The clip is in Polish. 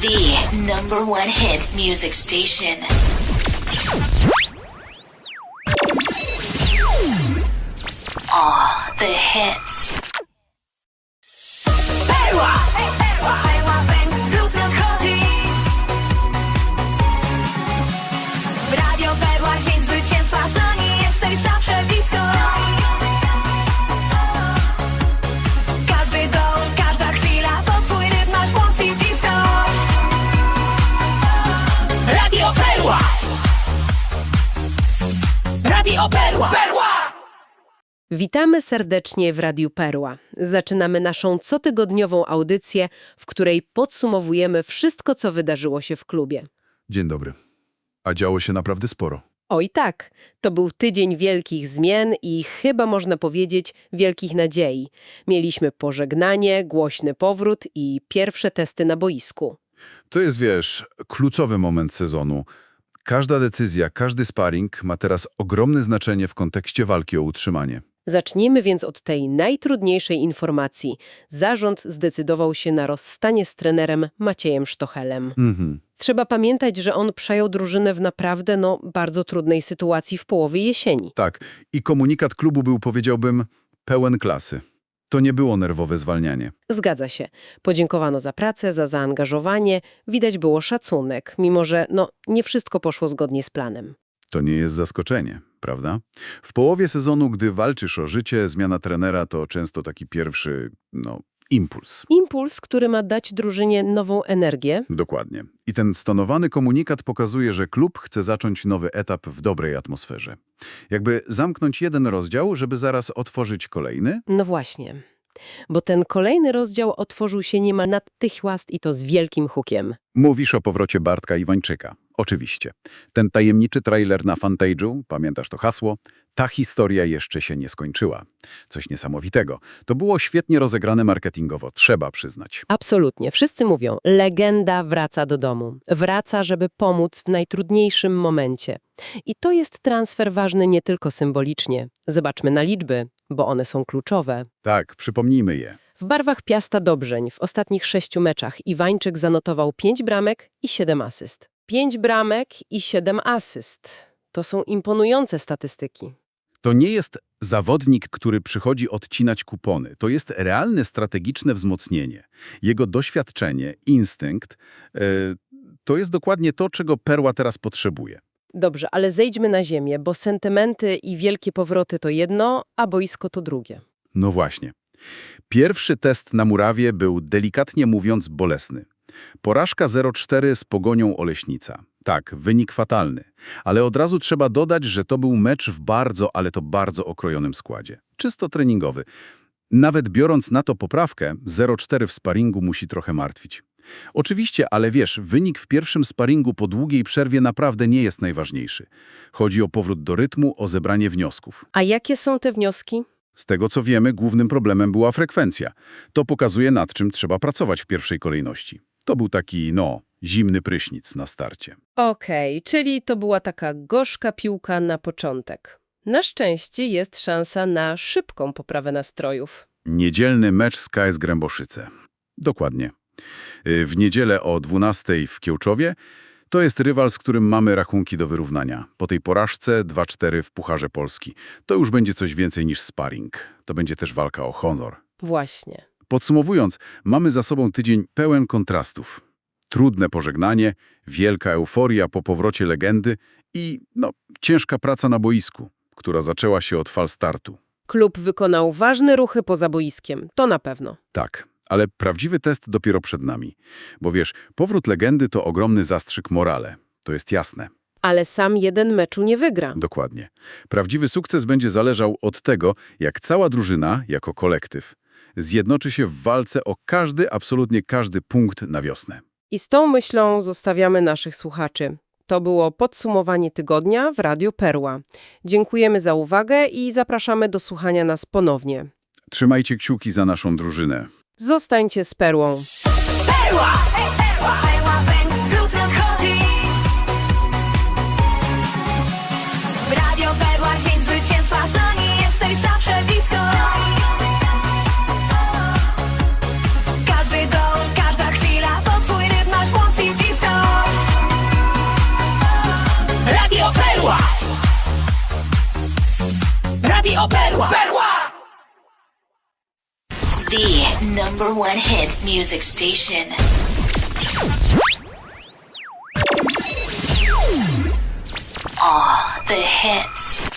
the number one hit music station. All the hits. Radio Perła! Perła! Witamy serdecznie w Radiu Perła. Zaczynamy naszą cotygodniową audycję, w której podsumowujemy wszystko, co wydarzyło się w klubie. Dzień dobry. A działo się naprawdę sporo. Oj tak, to był tydzień wielkich zmian i chyba można powiedzieć wielkich nadziei. Mieliśmy pożegnanie, głośny powrót i pierwsze testy na boisku. To jest, wiesz, kluczowy moment sezonu. Każda decyzja, każdy sparring ma teraz ogromne znaczenie w kontekście walki o utrzymanie. Zacznijmy więc od tej najtrudniejszej informacji. Zarząd zdecydował się na rozstanie z trenerem Maciejem Sztochelem. Mhm. Trzeba pamiętać, że on przejął drużynę w naprawdę no, bardzo trudnej sytuacji w połowie jesieni. Tak. I komunikat klubu był, powiedziałbym, pełen klasy. To nie było nerwowe zwalnianie. Zgadza się. Podziękowano za pracę, za zaangażowanie, widać było szacunek, mimo że no, nie wszystko poszło zgodnie z planem. To nie jest zaskoczenie, prawda? W połowie sezonu, gdy walczysz o życie, zmiana trenera to często taki pierwszy, no, impuls. Impuls, który ma dać drużynie nową energię. Dokładnie. I ten stonowany komunikat pokazuje, że klub chce zacząć nowy etap w dobrej atmosferze. Jakby zamknąć jeden rozdział, żeby zaraz otworzyć kolejny? No właśnie. Bo ten kolejny rozdział otworzył się niemal natychmiast i to z wielkim hukiem. Mówisz o powrocie Bartka Iwańczyka. Oczywiście. Ten tajemniczy trailer na fanpage'u, pamiętasz to hasło? Ta historia jeszcze się nie skończyła. Coś niesamowitego. To było świetnie rozegrane marketingowo, trzeba przyznać. Absolutnie. Wszyscy mówią, legenda wraca do domu. Wraca, żeby pomóc w najtrudniejszym momencie. I to jest transfer ważny nie tylko symbolicznie. Zobaczmy na liczby, bo one są kluczowe. Tak, przypomnijmy je. W barwach Piasta Dobrzeń w ostatnich sześciu meczach Iwańczyk zanotował 5 bramek i 7 asyst. 5 bramek i 7 asyst. To są imponujące statystyki. To nie jest zawodnik, który przychodzi odcinać kupony. To jest realne strategiczne wzmocnienie. Jego doświadczenie, instynkt, e, to jest dokładnie to, czego Perła teraz potrzebuje. Dobrze, ale zejdźmy na ziemię, bo sentymenty i wielkie powroty to jedno, a boisko to drugie. No właśnie. Pierwszy test na murawie był delikatnie mówiąc bolesny. Porażka 0-4 z Pogonią Oleśnica. Tak, wynik fatalny. Ale od razu trzeba dodać, że to był mecz w bardzo, ale to bardzo okrojonym składzie. Czysto treningowy. Nawet biorąc na to poprawkę, 0-4 w sparingu musi trochę martwić. Oczywiście, ale wiesz, wynik w pierwszym sparingu po długiej przerwie naprawdę nie jest najważniejszy. Chodzi o powrót do rytmu, o zebranie wniosków. A jakie są te wnioski? Z tego co wiemy, głównym problemem była frekwencja. To pokazuje, nad czym trzeba pracować w pierwszej kolejności. To był taki, no, zimny prysznic na starcie. Okej, czyli to była taka gorzka piłka na początek. Na szczęście jest szansa na szybką poprawę nastrojów. Niedzielny mecz z KS Gręboszyce. Dokładnie. Y, W niedzielę o 12 w Kiełczowie to jest rywal, z którym mamy rachunki do wyrównania. Po tej porażce 2-4 w Pucharze Polski. To już będzie coś więcej niż sparring. To będzie też walka o honor. Właśnie. Podsumowując, mamy za sobą tydzień pełen kontrastów. Trudne pożegnanie, wielka euforia po powrocie legendy i, no, ciężka praca na boisku, która zaczęła się od fal startu. Klub wykonał ważne ruchy poza boiskiem, to na pewno. Tak, ale prawdziwy test dopiero przed nami. Bo wiesz, powrót legendy to ogromny zastrzyk morale. To jest jasne. Ale sam jeden meczu nie wygra. Dokładnie. Prawdziwy sukces będzie zależał od tego, jak cała drużyna, jako kolektyw, zjednoczy się w walce o każdy, absolutnie każdy punkt na wiosnę. I z tą myślą zostawiamy naszych słuchaczy. To było podsumowanie tygodnia w Radiu Perła. Dziękujemy za uwagę i zapraszamy do słuchania nas ponownie. Trzymajcie kciuki za naszą drużynę. Zostańcie z Perłą. Perła! Perła, perła, Perła! Radio Perła! Perła! The number one hit music station. All the hits.